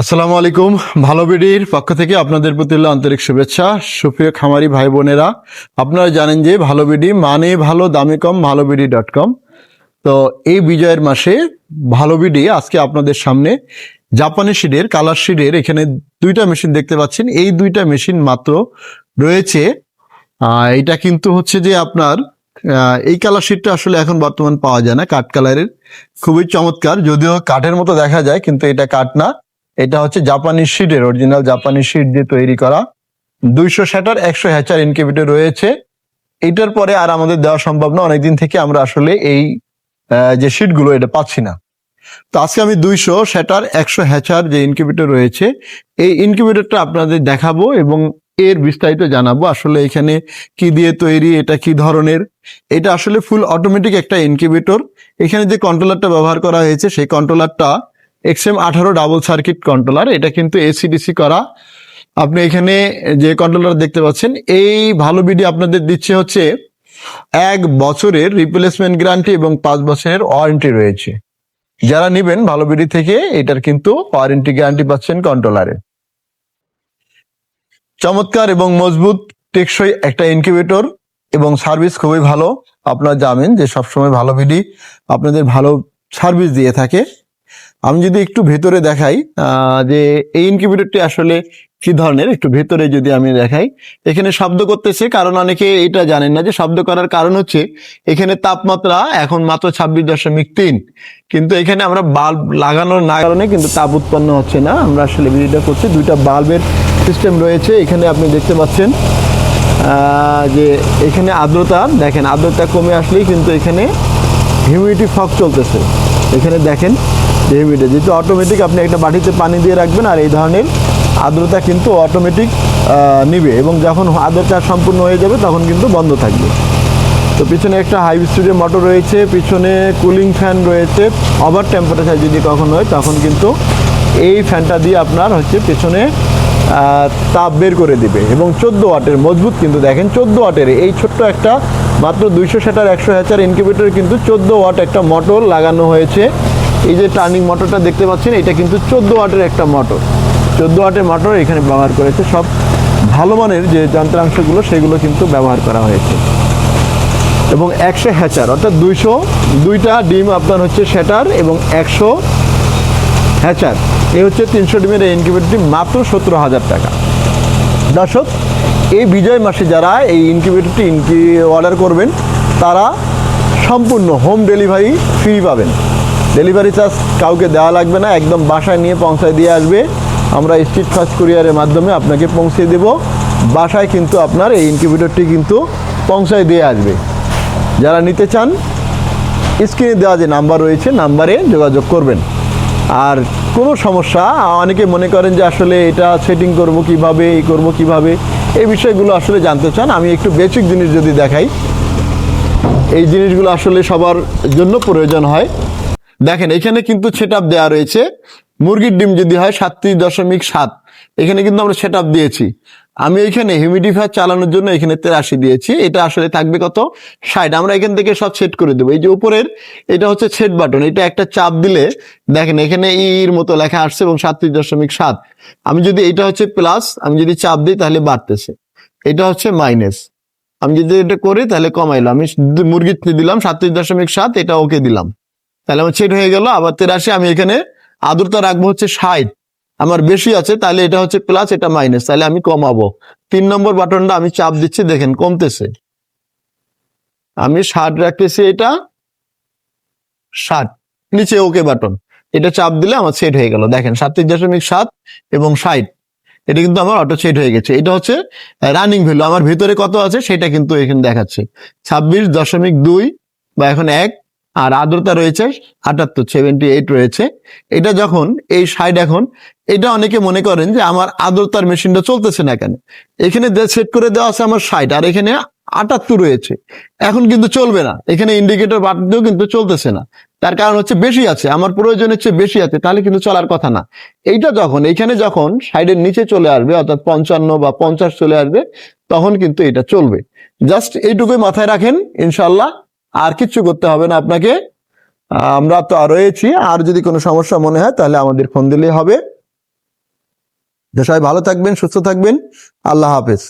আসসালামু আলাইকুম, ভালো বিডির পক্ষ থেকে আপনাদের প্রতি আন্তরিক শুভেচ্ছা। সুপ্রিয় খামারি ভাই বোনেরা, আপনারা জানেন যে ভালো বিডি মানে ভালো, দামে কম, ভালো বিডি ডট কম। তো এই বিজয়ের মাসে ভালো বিডি আজকে আপনাদের সামনে। জাপানি শিডের কালার শিডের এখানে দুইটা মেশিন দেখতে পাচ্ছেন। এই দুইটা মেশিন মাত্র রয়েছে। এটা কিন্তু হচ্ছে যে আপনার এই কালার শিটটা আসলে এখন বর্তমান পাওয়া যায় না, কাঠ কালারের। খুবই চমৎকার, যদিও কাঠের মতো দেখা যায়, কিন্তু এটা কাঠ না। এটা হচ্ছে জাপানি শিটের অরিজিনাল জাপানি শিট দিয়ে তৈরি করা। দুইশো শ্যাটার একশো হ্যাচার ইনকিউবেটর রয়েছে। এটার পরে আর আমাদের দেওয়া সম্ভব না, অনেকদিন থেকে আমরা আসলে এই যে শিটগুলো এটা পাচ্ছি না। তো আজকে আমি দুইশো শ্যাটার একশো হ্যাচার যে ইনকিউবেটর রয়েছে, এই ইনকিউবেটরটা আপনাদের দেখাবো এবং এর বিস্তারিত জানাব আসলে এখানে কি দিয়ে তৈরি, এটা কি ধরনের। এটা আসলে ফুল অটোমেটিক একটা ইনকিউবেটর এখানে যে কন্ট্রোলারটা ব্যবহার করা হয়েছে, সেই কন্ট্রোলারটা এক্সএম আঠারো ডাবল সার্কিট কন্ট্রোলার এটা কিন্তু এসিডিসি করা। আপনি এখানে যে কন্ট্রোলার দেখতে পাচ্ছেন, এই ভালো বিডি আপনাদের দিচ্ছে হচ্ছে এক বছরের রিপ্লেসমেন্ট গ্যারান্টি এবং পাঁচ বছরের ওয়ারেন্টি রয়েছে। যারা নেবেন ভালো বিডি থেকে, এটার কিন্তু ওয়ারেন্টি গ্যারান্টি পাচ্ছেন কন্ট্রোলারে চমৎকার এবং মজবুত, টেকসই একটা ইনকিউবেটর এবং সার্ভিস খুবই ভালো। আপনারা জানেন যে সবসময় ভালো ভিডি আপনাদের ভালো সার্ভিস দিয়ে থাকে। আমি যদি একটু ভেতরে দেখাই যে এই ইনকিউবেটরটি আসলে কি ধরনের? একটু ভেতরে যদি আমি দেখাই, এখানে শব্দ করতেছে, কারণ অনেকে এটা জানেন না যে শব্দ করার কারণ হচ্ছে এখানে তাপমাত্রা এখন মাত্র ছাব্বিশ দশমিক তিন। কিন্তু এখানে আমরা বাল্ব লাগানোর না কারণে কিন্তু তাপ উৎপন্ন হচ্ছে না। আমরা আসলে ভিডিওটা করছি। দুইটা বাল্বের সিস্টেম রয়েছে। এখানে আপনি দেখতে পাচ্ছেন যে এখানে আর্দ্রতা, দেখেন আর্দ্রতা কমে আসলেই কিন্তু এখানে হিউমিডিটি ফক চলতেছে। এখানে দেখেন যে হিউমিডিটি যেহেতু অটোমেটিক আপনি একটা বাটিতে পানি দিয়ে রাখবেন আর এই ধরনের আর্দ্রতা কিন্তু অটোমেটিক নিবে এবং যখন আর্দ্রতা সম্পূর্ণ হয়ে যাবে তখন কিন্তু বন্ধ থাকবে। তো পিছনে একটা হাই স্পিডের মোটর রয়েছে, পিছনে কুলিং ফ্যান রয়েছে ওভার টেম্পারেচার যদি কখন হয় তখন কিন্তু এই ফ্যানটা দিয়ে আপনার হচ্ছে পেছনে তাপ বের করে দিবে এবং চোদ্দ ওয়াটের মজবুত কিন্তু দেখেন, চোদ্দ ওয়াটের এই ছোট্ট একটা মাত্র দুইশো ষাটার একশো হ্যাচার ইনকিউবেটর কিন্তু চোদ্দ ওয়াট একটা মোটর লাগানো হয়েছে। এই যে টার্নিং মোটরটা দেখতে পাচ্ছেন, এটা কিন্তু চোদ্দ ওয়াটের একটা মোটর চোদ্দ ওয়াটের মোটর এখানে ব্যবহার করেছে সব ভালো মানের যে যন্ত্রাংশগুলো, সেগুলো কিন্তু ব্যবহার করা হয়েছে। এবং একশো হ্যাচার অর্থাৎ দুইশো, দুইটা ডিম আপনার হচ্ছে শ্যাটার এবং একশো হ্যাচার এই হচ্ছে তিনশো ডিমের এই ইনকিউবেটরটি মাত্র সতেরো হাজার টাকা। দর্শক, এই বিজয় মাসে যারা এই ইনকিউবেটরটি ইনকি অর্ডার করবেন, তারা সম্পূর্ণ হোম ডেলিভারি ফ্রি পাবেন। ডেলিভারি চার্জ কাউকে দেওয়া লাগবে না, একদম বাসায় নিয়ে পৌঁছায় দিয়ে আসবে। আমরা স্ট্রিট ফাস্ট কুরিয়ারের মাধ্যমে আপনাকে পৌঁছে দেব। বাসায় কিন্তু আপনার এই ইনকিউবেটরটি কিন্তু পৌঁছায় দিয়ে আসবে। যারা নিতে চান স্ক্রিনে দেওয়া যে নাম্বার রয়েছে নাম্বারে যোগাযোগ করবেন। আর কোনো সমস্যা, অনেকে মনে করেন যে আসলে এটা সেটিং করব কীভাবে, এই করব কীভাবে, এই বিষয়গুলো আসলে জানতে চান। আমি একটু বেসিক জিনিস যদি দেখাই, এই জিনিসগুলো আসলে সবার জন্য প্রয়োজন হয়। দেখেন, এখানে কিন্তু সেট আপ দেওয়া রয়েছে। মুরগির ডিম যদি হয় সাতত্রিশ দশমিক সাত। এখানে কিন্তু আমরা সেট আপ দিয়েছি। আমি এখানে হিউমিডিফায়ার চালানোর জন্য এখানে তেরাশি দিয়েছি। এটা আসলে থাকবে কত? ষাট। আমরা এখান থেকে সব সেট করে দেবো। এই যে উপরের, এটা হচ্ছে সেট বাটন এটা একটা চাপ দিলে, দেখেন, এখানে ইর মতো লেখা আসছে এবং সাতত্রিশ দশমিক সাত। আমি যদি এটা হচ্ছে প্লাস আমি যদি চাপ দিই, তাহলে বাড়তেছে। এটা হচ্ছে মাইনাস আমি যদি এটা করি, তাহলে কমাইলাম। আমি মুরগি দিলাম সাতত্রিশ দশমিক সাত, এটা ওকে দিলাম। তাহলে আমার সেট হয়ে গেল, আবার তেরাশি, আমি এখানে আদ্রতা রাখব হচ্ছে ষাট। আমার বেশি আছে, তাহলে এটা হচ্ছে প্লাস এটা মাইনাস তাহলে আমি কমাবো। তিন নম্বর বাটনটা আমি চাপ দিচ্ছি, দেখেন কমতেছে। আমি ষাট রাখতেছি এটা, ষাট, নিচে ওকে বাটন এটা চাপ দিলে আমার সেট হয়ে গেল। দেখেন সাতত্রিশ দশমিক সাত এবং ষাট, এটা কিন্তু আমার অটো সেট হয়ে গেছে। এটা হচ্ছে রানিং ভ্যালু আমার ভিতরে কত আছে সেটা কিন্তু এখানে দেখাচ্ছে। ছাব্বিশ দশমিক দুই বা এখন এক আর আর্দ্রতা রয়েছে আটাত্তর সেভেন্টি এইট রয়েছে। এটা যখন, এই সাইড এখন, এটা অনেকে মনে করেন যে আমার আর্দ্রতার মেশিনটা চলতেছে না কেন? এখানে সেট করে দেওয়া আছে আমার সাইড আর এখানে আটাত্তর রয়েছে। এখন কিন্তু চলবে না। এখানে ইন্ডিকেটর বাটনও কিন্তু চলতেছে না। তার কারণ হচ্ছে বেশি আছে, আমার প্রয়োজনের চেয়ে বেশি আছে, তাহলে কিন্তু চলার কথা না। এইটা যখন, এইখানে যখন সাইডের নিচে চলে আসবে, অর্থাৎ পঞ্চান্ন বা পঞ্চাশ চলে আসবে, তখন কিন্তু এটা চলবে। জাস্ট এইটুকুই মাথায় রাখেন ইনশাল্লাহ আর কিছু করতে হবে না আপনাকে। আমরা তো আর রয়েছি আর যদি কোনো সমস্যা মনে হয়, তাহলে আমাদের ফোন দিলেই হবে। সবাই ভালো থাকবেন, সুস্থ থাকবেন। আল্লাহ হাফেজ।